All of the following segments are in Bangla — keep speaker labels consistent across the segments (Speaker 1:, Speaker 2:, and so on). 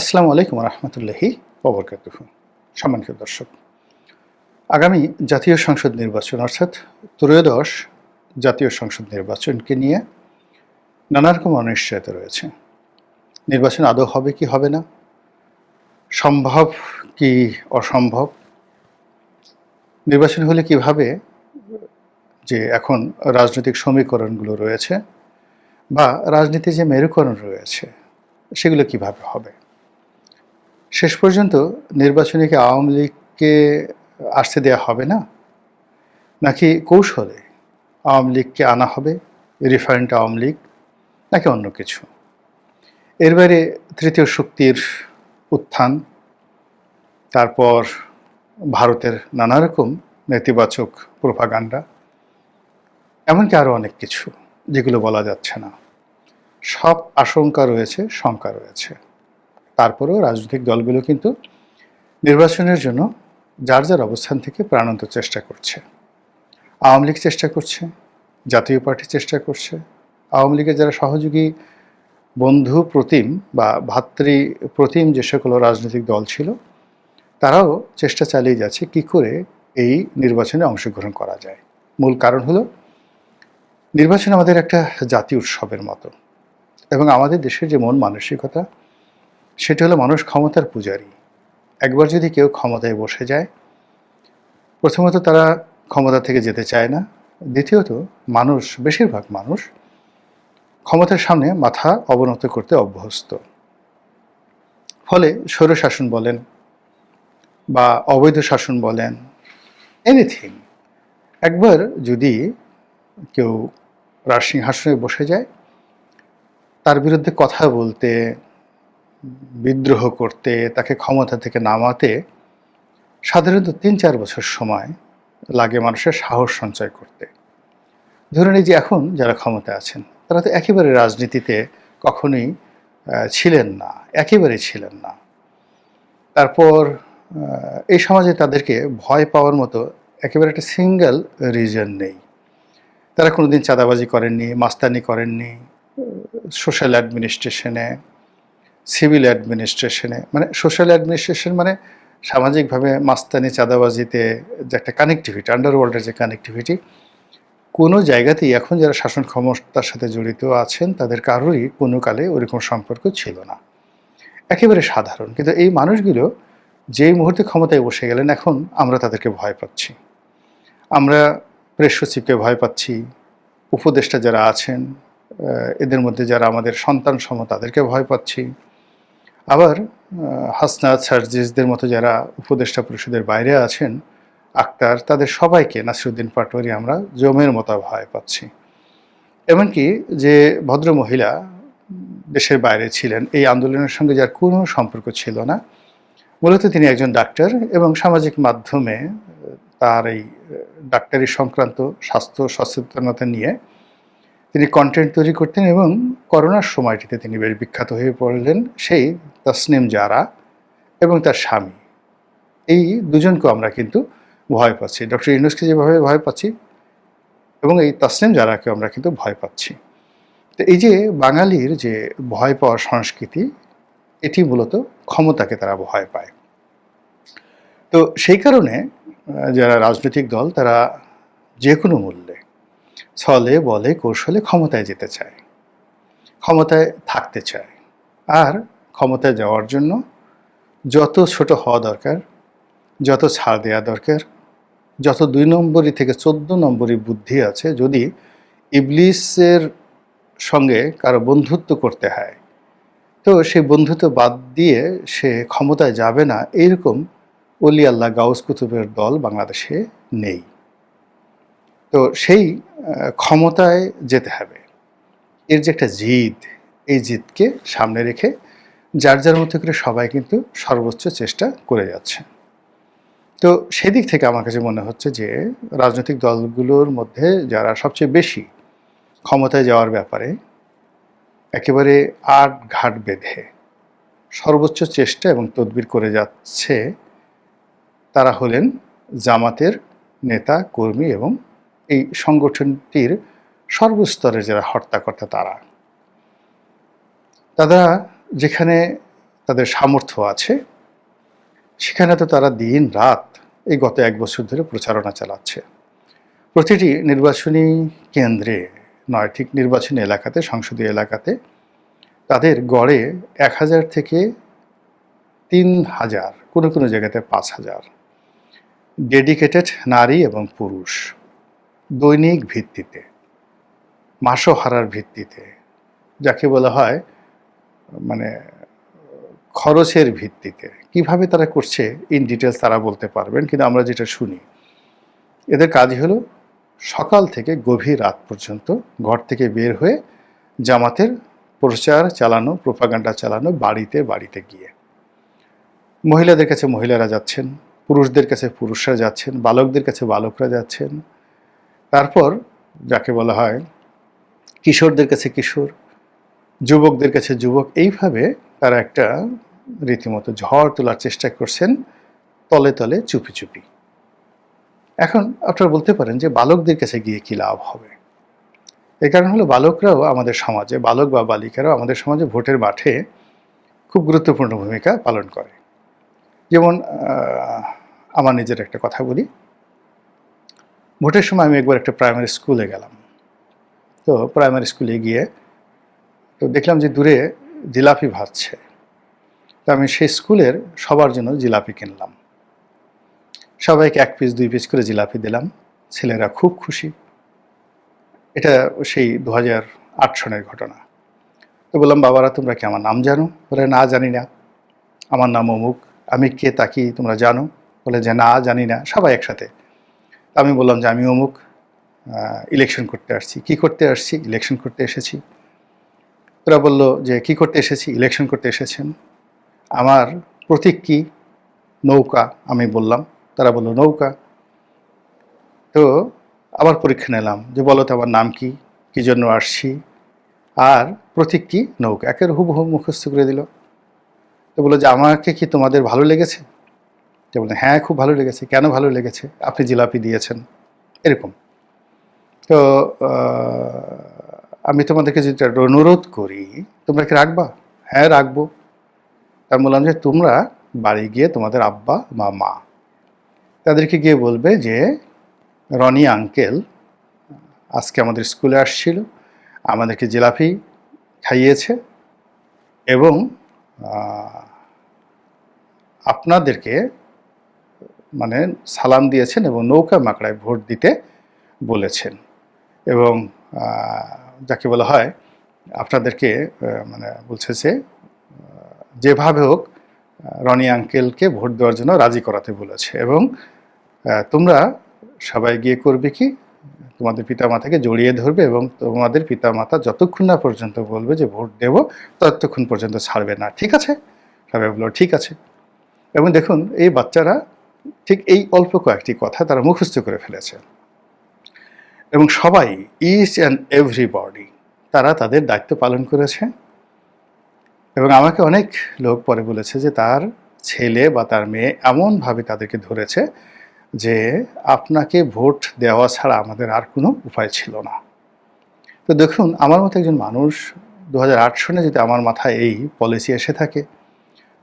Speaker 1: আসসালামু আলাইকুম রহমতুল্লাহি ওবরকাতুহ সম্মানিত দর্শক, আগামী জাতীয় সংসদ নির্বাচন অর্থাৎ ত্রয়োদশ জাতীয় সংসদ নির্বাচনকে নিয়ে নানা রকম অনিশ্চয়তা রয়েছে। নির্বাচন আদৌ হবে কি হবে না? সম্ভব কি অসম্ভব? নির্বাচন হলে কীভাবে যে এখন রাজনৈতিক সমীকরণগুলো রয়েছে বা রাজনীতির যে মেরুকরণ রয়েছে, সেগুলো কীভাবে হবে? শেষ পর্যন্ত নির্বাচনে কি আওয়ামী লীগকে আসতে দেওয়া হবে না? নাকি কৌশলে আওয়ামী লীগকে আনা হবে রিফারেন্ট আওয়ামী লীগ, নাকি অন্য কিছু? এর বাইরে তৃতীয় শক্তির উত্থান, তারপর ভারতের নানা রকম নেতিবাচক প্রভাগান্ডা এমনকি আরও অনেক কিছু যেগুলো বলা যাচ্ছে না। সব আশঙ্কা রয়েছে, শঙ্কা রয়েছে। তারপরেও রাজনৈতিক দলগুলো কিন্তু নির্বাচনের জন্য যার যার অবস্থান থেকে প্রাণান্ত চেষ্টা করছে। আওয়ামী লীগ চেষ্টা করছে, জাতীয় পার্টি চেষ্টা করছে। আওয়ামী লীগের যারা সহযোগী বন্ধু প্রতিম বা ভাতৃ প্রতিম যে সকল রাজনৈতিক দল ছিল, তারাও চেষ্টা চালিয়ে যাচ্ছে কি করে এই নির্বাচনে অংশগ্রহণ করা যায়। মূল কারণ হলো, নির্বাচন আমাদের একটা জাতীয় উৎসবের মতো এবং আমাদের দেশের যে মন মানসিকতা সেটা হলো মানুষ ক্ষমতার পূজারী। একবার যদি কেউ ক্ষমতায় বসে যায়, প্রথমত তারা ক্ষমতা থেকে যেতে চায় না। দ্বিতীয়ত, মানুষ, বেশিরভাগ মানুষ ক্ষমতার সামনে মাথা অবনত করতে অভ্যস্ত। ফলে স্বৈরশাসন বলেন বা অবৈধ শাসন বলেন এনিথিং একবার যদি কেউ রাজসিংহাসনে বসে যায়, তার বিরুদ্ধে কথা বলতে বিদ্রোহ করতে, তাকে ক্ষমতা থেকে নামাতে সাধারণত তিন চার বছর সময় লাগে মানুষের সাহস সঞ্চয় করতে। ধরুন এই যে এখন যারা ক্ষমতায় আছেন, তারা তো একেবারে রাজনীতিতে কখনোই ছিলেন না, একেবারে ছিলেন না। তারপর এই সমাজে তাদেরকে ভয় পাওয়ার মতো একেবারে একটা সিঙ্গেল রিজন নেই। তারা কোনোদিন চাঁদাবাজি করেননি, মাস্তানি করেননি সোশ্যাল অ্যাডমিনিস্ট্রেশনে সিভিল অ্যাডমিনিস্ট্রেশনে মানে সোশ্যাল অ্যাডমিনিস্ট্রেশন মানে সামাজিকভাবে মাস্তানি, চাঁদাবাজিতে যে একটা কানেক্টিভিটি আন্ডারওয়ার্ল্ডের যে কানেক্টিভিটি কোনো জায়গাতেই এখন যারা শাসন ক্ষমতার সাথে জড়িত আছেন, তাদের কারোরই কোনো কালে ওরকম সম্পর্ক ছিল না। একেবারে সাধারণ। কিন্তু এই মানুষগুলো যেই মুহূর্তে ক্ষমতায় বসে গেলেন, এখন আমরা তাদেরকে ভয় পাচ্ছি। আমরা প্রেস সচিবকে ভয় পাচ্ছি, উপদেষ্টা যারা আছেন এদের মধ্যে যারা আমাদের সন্তান সম, তাদেরকে ভয় পাচ্ছি। আবার হাসনাত, সার্জিসদের মতো যারা উপদেষ্টা পরিষদের বাইরে আছেন, আক্তার, তাদের সবাইকে নাসিরুদ্দিন পাটোয়ারি আমরা জমের মতো ভয় পাচ্ছি। এমনকি যে ভদ্র মহিলা দেশের বাইরে ছিলেন, এই আন্দোলনের সঙ্গে যার কোনো সম্পর্ক ছিল না, মূলত তিনি একজন ডাক্তার এবং সামাজিক মাধ্যমে তার এই ডাক্তারি সংক্রান্ত স্বাস্থ্য সচেতনতা নিয়ে তিনি কন্টেন্ট তৈরি করতেন এবং করোনার সময়টিতে তিনি বেশ বিখ্যাত হয়ে পড়লেন সেই তসনিম জারা এবং তার স্বামী। এই দুজনকেও আমরা কিন্তু ভয় পাচ্ছি। ডক্টর ইউনুসকে যেভাবে ভয় পাচ্ছি এবং এই তসনিম জারাকেও আমরা কিন্তু ভয় পাচ্ছি। তো এই যে বাঙালির যে ভয় পাওয়ার সংস্কৃতি, এটি মূলত ক্ষমতাকে তারা ভয় পায়। তো সেই কারণে যারা রাজনৈতিক দল, তারা যে কোনো মূল্যে ছলে, বলে, কৌশলে ক্ষমতায় যেতে চায়। ক্ষমতায় থাকতে চায়। আর ক্ষমতায় যাওয়ার জন্য যত ছোট হওয়া দরকার, যত ছাড় দেওয়া দরকার, যত দুই নম্বরই থেকে চোদ্দ নম্বরই বুদ্ধি আছে, যদি ইবলিসের সঙ্গে কারও বন্ধুত্ব করতে হয়, তো সেই বন্ধুত্ব বাদ দিয়ে সে ক্ষমতায় যাবে না। এইরকম অলি আল্লাহ গাউস কুতুবের দল বাংলাদেশে নেই। তো সেই ক্ষমতায় যেতে হবে। এর যে একটা জিদ, এই জিদকে সামনে রেখে যার যার মধ্যে করে সবাই কিন্তু সর্বোচ্চ চেষ্টা করে যাচ্ছে। তো সেদিক থেকে আমার কাছে মনে হচ্ছে যে, রাজনৈতিক দলগুলোর মধ্যে যারা সবচেয়ে বেশি ক্ষমতায় যাওয়ার ব্যাপারে একেবারে আট ঘাট বেঁধে সর্বোচ্চ চেষ্টা এবং তদবির করে যাচ্ছে, তারা হলেন জামাতের নেতা, কর্মী এবং এই সংগঠনটির সর্বস্তরের যারা হর্তাকর্তা তারা। তারা যেখানে তাদের সামর্থ্য আছে, সেখানে তো তারা দিন রাত এই গত এক বছর ধরে প্রচারণা চালাচ্ছে। প্রতিটি নির্বাচনী কেন্দ্রে নয়, ঠিক নির্বাচনী এলাকাতে, সংসদীয় এলাকাতে তাদের গড়ে এক হাজার থেকে তিন হাজার, কোনো কোনো জায়গাতে পাঁচ হাজার। ডেডিকেটেড নারী এবং পুরুষ। দৈনিক ভিত্তিতে, মাসোহারার ভিত্তিতে, যাকে বলা হয় মানে খরচের ভিত্তিতে। কীভাবে তারা করছে ইন ডিটেলস তারা বলতে পারবেন, কিন্তু আমরা যেটা শুনি। এদের কাজ হলো সকাল থেকে গভীর রাত পর্যন্ত ঘর থেকে বের হয়ে জামাতের প্রচার চালানো প্রোপাগান্ডা চালানো, বাড়িতে বাড়িতে গিয়ে। মহিলাদের কাছে মহিলারা যাচ্ছেন, পুরুষদের কাছে পুরুষরা যাচ্ছেন, বালকদের কাছে বালকরা যাচ্ছেন। তারপর যাকে বলা হয় কিশোরদের কাছে কিশোর, যুবকদের কাছে যুবক, এইভাবে তারা একটা রীতিমতো ঝড় তোলার চেষ্টা করছেন, তলে তলে চুপি চুপি। এখন আপনারা বলতে পারেন যে বালকদের কাছে গিয়ে কি লাভ হবে? এর কারণ হলো বালকরাও আমাদের সমাজে, বালক বা বালিকারাও আমাদের সমাজে ভোটের মাঠে খুব গুরুত্বপূর্ণ ভূমিকা পালন করে। যেমন আমার নিজের একটা কথা বলি। ভোটের সময় আমি একবার একটা প্রাইমারি স্কুলে গেলাম। তো প্রাইমারি স্কুলে গিয়ে তো দেখলাম যে দূরে জিলাপি ভাজছে। তো আমি সেই স্কুলের সবার জন্য জিলাপি কিনলাম। সবাইকে এক পিস দুই পিস করে জিলাপি দিলাম। ছেলেরা খুব খুশি। এটা সেই দু হাজার আট সনের ঘটনা। তো বললাম, বাবারা, তোমরা কি আমার নাম জানো? বলে, না, জানি না। আমার নাম অমুক। আমি কে তা কি তোমরা জানো? বলে যে, না, জানি না। সবাই একসাথে আমি বললাম যে আমি অমুক ইলেকশন করতে আসছি। কি করতে আসছি? ইলেকশন করতে এসেছি। ওরা বলল যে, কি করতে এসেছি? ইলেকশন করতে এসেছেন। আমার প্রতীক কি? নৌকা। আমি বললাম। তারা বলল, নৌকা। তো আবার পরীক্ষা নিলাম যে, বলো তো আমার নাম কি? কি জন্য আসছি? আর প্রতীক কি? নৌকা। একের হুবহু মুখস্থ করে দিল। তো বলল যে, আমাকে কি তোমাদের ভালো লেগেছে? তো বললেন হ্যাঁ খুব ভালো লেগেছে। কেন ভালো লেগেছে? আপনি জিলাপি দিয়েছেন। এরকম। তো আমি তোমাদেরকে একটা অনুরোধ করি, তোমরা কি রাখবা? হ্যাঁ রাখব। আমি বললাম যে, তোমরা বাড়ি গিয়ে তোমাদের আব্বা বা মা তাদেরকে গিয়ে বলবে যে, রনি আঙ্কেল আজকে আমাদের স্কুলে আসছিল, আমাদেরকে জিলাপি খাইয়েছে এবং আপনাদেরকে মানে সালাম দিয়েছেন এবং নৌকা মাকড়ায় ভোট দিতে বলেছেন। এবং যাকে বলা হয়, আপনাদেরকে মানে বলছে যে যেভাবে হোক রনি আঙ্কেলকে ভোট দেওয়ার জন্য রাজি করাতে বলেছে। এবং তোমরা সবাই গিয়ে করবে কি? তোমাদের পিতামাতাকে জড়িয়ে ধরবে এবং তোমাদের পিতামাতা যতক্ষণ না পর্যন্ত বলবে যে ভোট দেব, ততক্ষণ পর্যন্ত ছাড়বে না। ঠিক আছে? সবাই বলল, ঠিক আছে। এবং দেখুন, এই বাচ্চারা ঠিক এই অল্প কয়েকটি কথা তারা মুখস্থ করে ফেলেছে। এবং সবাই ইচ অ্যান্ড এভরিবডি তারা তাদের দায়িত্ব পালন করেছে। এবং আমাকে অনেক লোক পরে বলেছে যে তার ছেলে বা তার মেয়ে এমনভাবে তাদেরকে ধরেছে যে আপনাকে ভোট দেওয়া ছাড়া আমাদের আর কোনো উপায় ছিল না। তো দেখুন, আমার মতো একজন মানুষ দু হাজার সনে যদি আমার মাথায় এই পলিসি এসে থাকে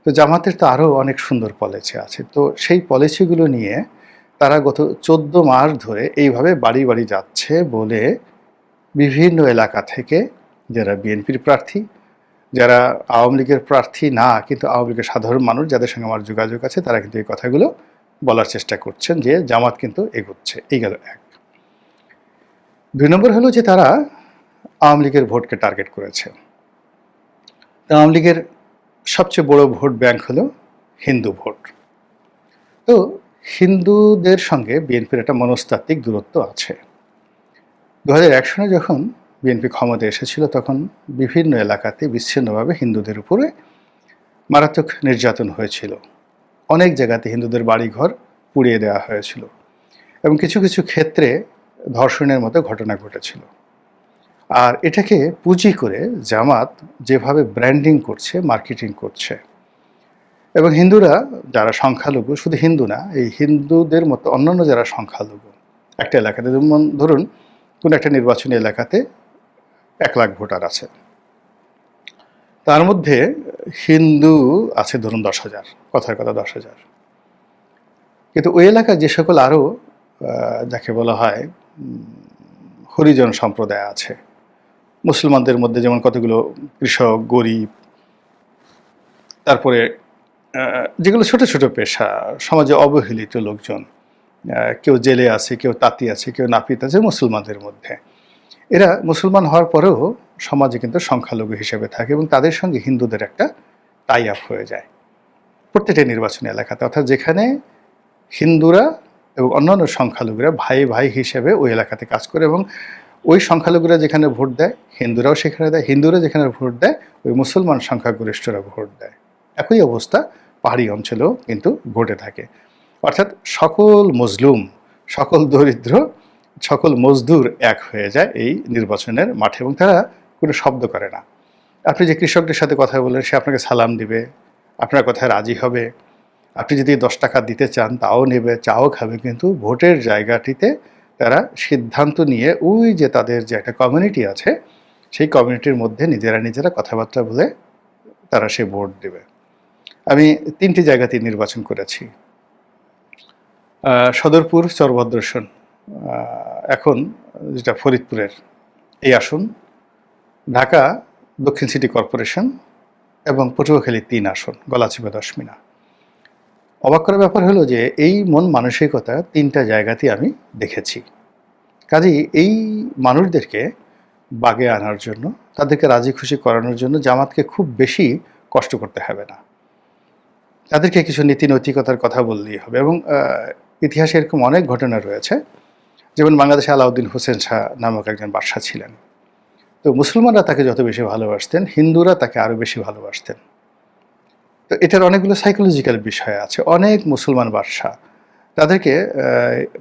Speaker 1: তো জামাতের তো আরও অনেক সুন্দর পলিসি আছে। তো সেই পলিসিগুলো নিয়ে তারা গত চোদ্দ মাস ধরে এইভাবে বাড়ি বাড়ি যাচ্ছে বলে বিভিন্ন এলাকা থেকে যারা বিএনপির প্রার্থী, যারা আওয়ামী লীগের প্রার্থী না, কিন্তু আওয়ামী লীগের সাধারণ মানুষ যাদের সঙ্গে আমার যোগাযোগ আছে, তারা কিন্তু এই কথাগুলো বলার চেষ্টা করছেন যে জামাত কিন্তু এগোচ্ছে। এই গেল এক। দুই নম্বর হলো যে তারা আওয়ামী লীগের ভোটকে টার্গেট করেছে। আওয়ামী লীগের সবচেয়ে বড় ভোট ব্যাংক হলো হিন্দু ভোট। তো হিন্দুদের সঙ্গে বিএনপির একটা মনস্তাত্ত্বিক দূরত্ব আছে। দু হাজার এক সনে যখন বিএনপি ক্ষমতায় এসেছিল, তখন বিভিন্ন এলাকাতে বিচ্ছিন্নভাবে হিন্দুদের উপরে মারাত্মক নির্যাতন হয়েছিল। অনেক জায়গাতে হিন্দুদের বাড়িঘর পুড়িয়ে দেওয়া হয়েছিল এবং কিছু কিছু ক্ষেত্রে ধর্ষণের মতো ঘটনা ঘটেছিল। আর এটাকে পুঁজি করে জামাত যেভাবে ব্র্যান্ডিং করছে মার্কেটিং করছে। এবং হিন্দুরা যারা সংখ্যালঘু, শুধু হিন্দু না, এই হিন্দুদের মতো অন্যান্য যারা সংখ্যালঘু, একটা এলাকাতে যেমন ধরুন, কোনো একটা নির্বাচনী এলাকাতে এক লাখ ভোটার আছে। তার মধ্যে হিন্দু আছে ধরুন দশ হাজার, কথার কথা দশ হাজার। কিন্তু ওই এলাকায় যে সকল আরও যাকে বলা হয় হরিজন সম্প্রদায় আছে মুসলমানদের মধ্যে যেমন কতগুলো কৃষক, গরিব, তারপরে যেগুলো ছোট ছোট পেশা, সমাজে অবহেলিত লোকজন কেউ জেলে আছে, কেউ তাঁতি আছে, কেউ নাপিত আছে, মুসলমানদের মধ্যে। এরা মুসলমান হওয়ার পরেও সমাজে কিন্তু সংখ্যালঘু হিসেবে থাকে এবং তাদের সঙ্গে হিন্দুদের একটা টাই আপ হয়ে যায়। প্রত্যেকটা নির্বাচনী এলাকাতে, অর্থাৎ যেখানে হিন্দুরা এবং অন্যান্য সংখ্যালঘুরা ভাই ভাই হিসেবে ওই এলাকাতে কাজ করে এবং ওই সংখ্যালঘুরা যেখানে ভোট দেয়, হিন্দুরাও সেখানে দেয়, হিন্দুরা যেখানে ভোট দেয়, ওই মুসলমান সংখ্যাগরিষ্ঠরা ভোট দেয়। একই অবস্থা পাহাড়ি অঞ্চলেও কিন্তু ঘটে থাকে। অর্থাৎ সকল মজলুম, সকল দরিদ্র, সকল মজদুর এক হয়ে যায় এই নির্বাচনের মাঠে এবং তারা কোনো শব্দ করে না। আপনি যে কৃষকদের সাথে কথা বললেন, সে আপনাকে সালাম দিবে, আপনার কথায় রাজি হবে। আপনি যদি দশ টাকা দিতে চান, তাও নেবে, চাও খাবে, কিন্তু ভোটের জায়গাটিতে তারা সিদ্ধান্ত নিয়ে, ওই যে তাদের যে একটা কমিউনিটি আছে, সেই কমিউনিটির মধ্যে নিজেরা নিজেরা কথাবার্তা বলে তারা সে ভোট দেবে। আমি তিনটি জায়গাতে নির্বাচন করেছি। সদরপুর, চরভদ্রসন এখন যেটা ফরিদপুরের, এই আসন, ঢাকা, দক্ষিণ সিটি কর্পোরেশন এবং পটুয়াখালী তিন আসন, গলাচিপা, দশমিনা। অবাক করার ব্যাপার হলো যে এই মন মানসিকতা তিনটা জায়গাতেই আমি দেখেছি। কাজেই এই মানুষদেরকে বাগে আনার জন্য, তাদেরকে রাজি খুশি করানোর জন্য জামাতকে খুব বেশি কষ্ট করতে হবে না। তাদেরকে কিছু নীতি নৈতিকতার কথা বললেই হবে এবং ইতিহাসে এরকম অনেক ঘটনা রয়েছে। যেমন বাংলাদেশে আলাউদ্দিন হোসেন শাহ নামক একজন বাদশাহ ছিলেন। তো মুসলমানরা তাকে যত বেশি ভালোবাসতেন, হিন্দুরা তাকে আরও বেশি ভালোবাসতেন। তো এটার অনেকগুলো সাইকোলজিক্যাল বিষয় আছে। অনেক মুসলমান বাদশাহ তাদেরকে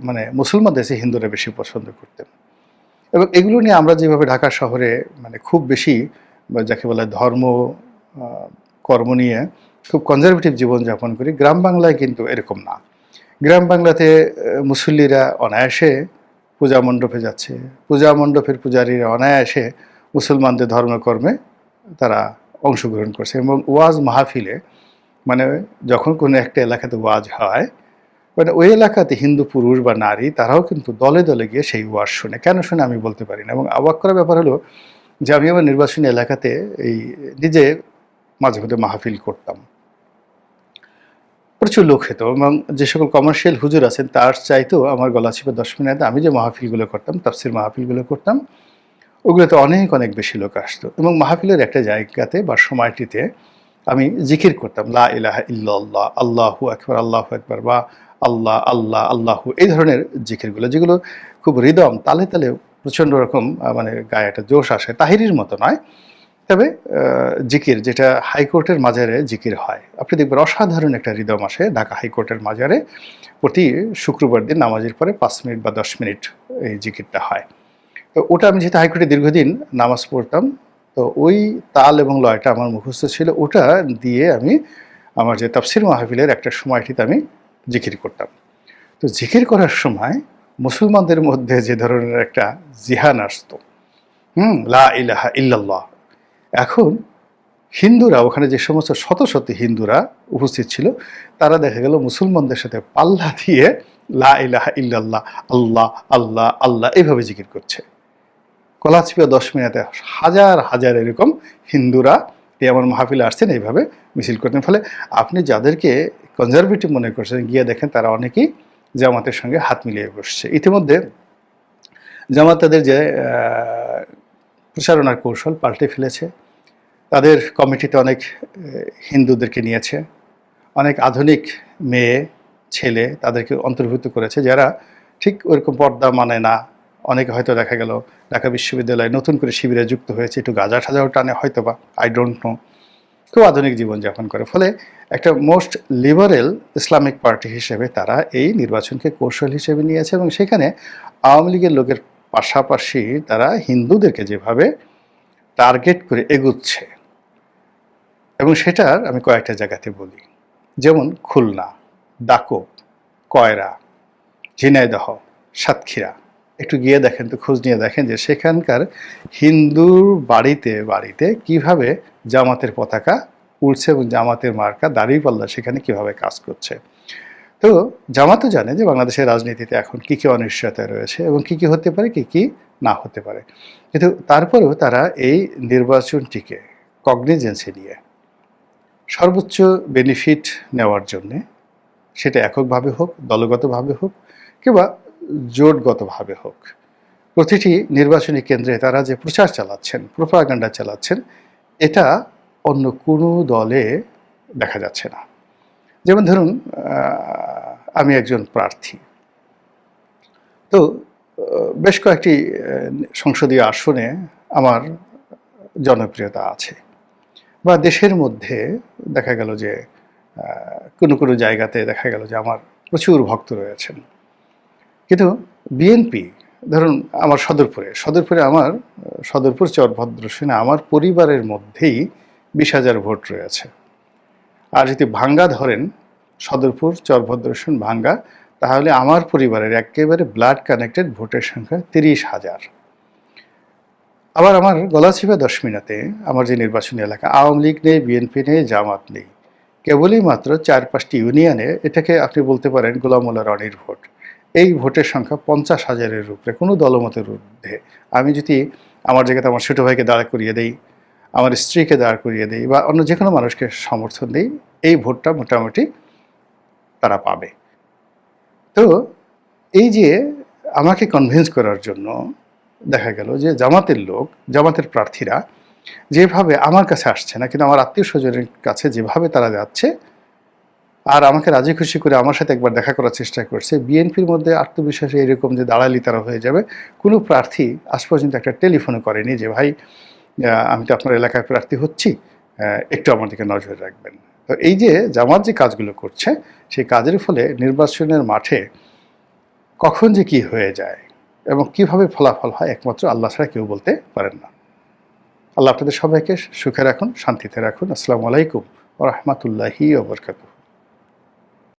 Speaker 1: মানে মুসলমান দেশে হিন্দুরা বেশি পছন্দ করতেন। এবং এগুলো নিয়ে আমরা যেভাবে ঢাকা শহরে মানে খুব বেশি যাকে বলে ধর্ম কর্ম নিয়ে খুব কনজারভেটিভ জীবনযাপন করি, গ্রাম বাংলায় কিন্তু এরকম না। গ্রাম বাংলাতে মুসল্লিরা অনায়াসে পূজা মণ্ডপে যাচ্ছে। পূজা মণ্ডপের পূজারীরা অনায়াসে মুসলমানদের ধর্মকর্মে তারা অংশগ্রহণ করছে এবং ওয়াজ মাহফিলে মানে যখন কোনো একটা এলাকাতে ওয়াজ হয় মানে ওই এলাকাতে হিন্দু পুরুষ বা নারী তারাও কিন্তু দলে দলে গিয়ে সেই ওয়াজ শুনে। কেন শুনে আমি বলতে পারি না। এবং অবাক করার ব্যাপার হলো যে আমি আমার নির্বাচনী এলাকাতে এই নিজে মাঝে মধ্যে মাহফিল করতাম। প্রচুর লোক হতো এবং যে সকল কমার্শিয়াল হুজুর আছেন তার চাইতেও আমার গলা ছিল দশ মিনিটে আমি যে মাহফিলগুলো করতাম, তাফসির মাহফিলগুলো করতাম, ওগুলোতে অনেক অনেক বেশি লোক আসতো। এবং মাহফিলের একটা জায়গাতে বা সময়টিতে আমি জিকির করতাম, লা ইলাহা ইল্লাল্লাহ, আল্লাহু আকবার আল্লাহু আকবার বা আল্লাহ আল্লাহ, আল্লাহু এই ধরনের জিকিরগুলো, যেগুলো খুব হৃদম, তালে তালে প্রচণ্ড রকম মানে গায়ে একটা জোশ আসে, তাহিরির মতো নয়। তবে জিকির যেটা হাইকোর্টের মাজারে জিকির হয়, আপনি দেখবেন অসাধারণ একটা হৃদম আসে ঢাকা হাইকোর্টের মাজারে, প্রতি শুক্রবার দিন নামাজের পরে পাঁচ মিনিট বা দশ মিনিট এই জিকিরটা হয়। তো ওটা আমি যেহেতু হাইকোর্টে দীর্ঘদিন নামাজ পড়তাম তো ওই তাল এবং লয়টা আমার মুখস্থ ছিল, ওটা দিয়ে আমি আমার যে তাফসির মাহফিলের একটা সময়টিতে আমি জিকির করতাম। তো জিকির করার সময় মুসলমানদের মধ্যে যে ধরনের একটা জিহান আসতো, হুম, লা ইলাহা ইল্লাল্লাহ। এখন হিন্দুরা, ওখানে যে সমস্ত শত শত হিন্দুরা উপস্থিত ছিল, তারা দেখা গেল মুসলমানদের সাথে পাল্লা দিয়ে লা ইলাহা ইল্লাল্লাহ, আল্লাহ আল্লাহ আল্লাহ এইভাবে জিকির করছে। কলাচিপা দশ মিনিটে হাজার হাজার এরকম হিন্দুরা এই আমার মাহফিলে আসছেন, এইভাবে মিছিল করতেন। ফলে আপনি যাদেরকে কনজারভেটিভ মনে করছেন, গিয়ে দেখেন তারা অনেকেই জামাতের সঙ্গে হাত মিলিয়ে বসছে। ইতিমধ্যে জামাত তাদের যে প্রচারণার কৌশল পাল্টে ফেলেছে। তাদের কমিটিতে অনেক হিন্দুদেরকে নিয়েছে। অনেক আধুনিক মেয়ে, ছেলে তাদেরকে অন্তর্ভুক্ত করেছে, যারা ঠিক ওরকম পর্দা মানে না। অনেকে হয়তো দেখা গেল ঢাকা বিশ্ববিদ্যালয়ে নতুন করে শিবিরে যুক্ত হয়েছে, একটু গাঁজা ঠাজাও টানে হয়তো বা আই ডোন্ট নো খুব আধুনিক জীবনযাপন করে। ফলে একটা মোস্ট লিবারেল ইসলামিক পার্টি হিসেবে তারা এই নির্বাচনকে কৌশল হিসেবে নিয়েছে এবং সেখানে আওয়ামী লীগের লোকের পাশাপাশি তারা হিন্দুদেরকে যেভাবে টার্গেট করে এগুচ্ছে। এবং সেটার আমি কয়েকটা জায়গাতে বলি। যেমন খুলনা দাকব কয়রা, ঝিনাইদহ, সাতক্ষীরা। একটু গিয়ে দেখেন তো খোঁজ নিয়ে দেখেন যে সেখানকার হিন্দুর বাড়িতে বাড়িতে কীভাবে জামাতের পতাকা উঠছে এবং জামাতের মার্কা দাঁড়িপাল্লা সেখানে কীভাবে কাজ করছে। তো জামাতও জানে যে বাংলাদেশের রাজনীতিতে এখন কী কী অনিশ্চয়তা রয়েছে এবং কী কী হতে পারে, কী কী না হতে পারে। কিন্তু তারপরেও তারা এই নির্বাচনটিকে কগনিজেন্সি নিয়ে সর্বোচ্চ বেনিফিট নেওয়ার জন্যে সেটা এককভাবে হোক, দলগতভাবে হোক কিংবা জোটগতভাবে হোক। প্রতিটি নির্বাচনী কেন্দ্রে তারা যে প্রচার চালাচ্ছেন, প্রোপাগান্ডা চালাচ্ছেন, এটা অন্য কোনো দলে দেখা যাচ্ছে না। যেমন ধরুন আমি একজন প্রার্থী। তো বেশ কয়েকটি সংসদীয় আসনে আমার জনপ্রিয়তা আছে। বা দেশের মধ্যে দেখা গেল যে কোনো কোনো জায়গাতে দেখা গেল যে আমার প্রচুর ভক্ত রয়েছেন। কিন্তু বিএনপি ধরুন আমার সদরপুরে সদরপুরে আমার, সদরপুর চরভদ্র সেনা আমার পরিবারের মধ্যেই বিশ হাজার ভোট রয়েছে। আর যদি ভাঙ্গা ধরেন, সদরপুর চরভদ্রসেন ভাঙ্গা, তাহলে আমার পরিবারের একেবারে ব্লাড কানেক্টেড ভোটের সংখ্যা তিরিশ হাজার। আবার আমার গলাচিপা দশমিনাতে আমার যে নির্বাচনী এলাকা, আওয়ামী লীগ নেই বিএনপি নেই, জামাত নেই, কেবলই মাত্র চার পাঁচটি ইউনিয়নে এটাকে আপনি বলতে পারেন গোলামুল্লা রনির ভোট এই ভোটের সংখ্যা পঞ্চাশ হাজারের উপরে, কোনো দলমতের ঊর্ধ্বে। আমি যদি আমার জায়গাতে আমার ছোটো ভাইকে দাঁড় করিয়ে দেই, আমার স্ত্রীকে দাঁড় করিয়ে দেই বা অন্য যে কোনো মানুষকে সমর্থন দিই, এই ভোটটা মোটামুটি তারা পাবে। তো এই যে আমাকে কনভিন্স করার জন্য দেখা গেল যে জামাতের লোক, জামাতের প্রার্থীরা যেভাবে আমার কাছে আসছে না, কিন্তু আমার আত্মীয় স্বজনের কাছে যেভাবে তারা যাচ্ছে আর আমাকে রাজি খুশি করে আমার সাথে একবার দেখা করার চেষ্টা করছে। বিএনপির মধ্যে আত্মবিশ্বাসে এরকম যে দাঁড়ালি তারা হয়ে যাবে, কোনো প্রার্থী আজ পর্যন্ত একটা টেলিফোনও করেনি যে, ভাই আমি তো আপনার এলাকায় প্রার্থী হচ্ছি একটু আমার দিকে নজর রাখবেন। তো এই যে জামাত যে কাজগুলো করছে, সেই কাজের ফলে নির্বাচনের মাঠে কখন যে কি হয়ে যায় এবং কীভাবে ফলাফল হয়, একমাত্র আল্লাহ ছাড়া কেউ বলতে পারেন না। আল্লাহ আপনাদের সবাইকে সুখে রাখুন, শান্তিতে রাখুন। আসসালামু আলাইকুম রহমতুল্লাহি ওবরকাতুহ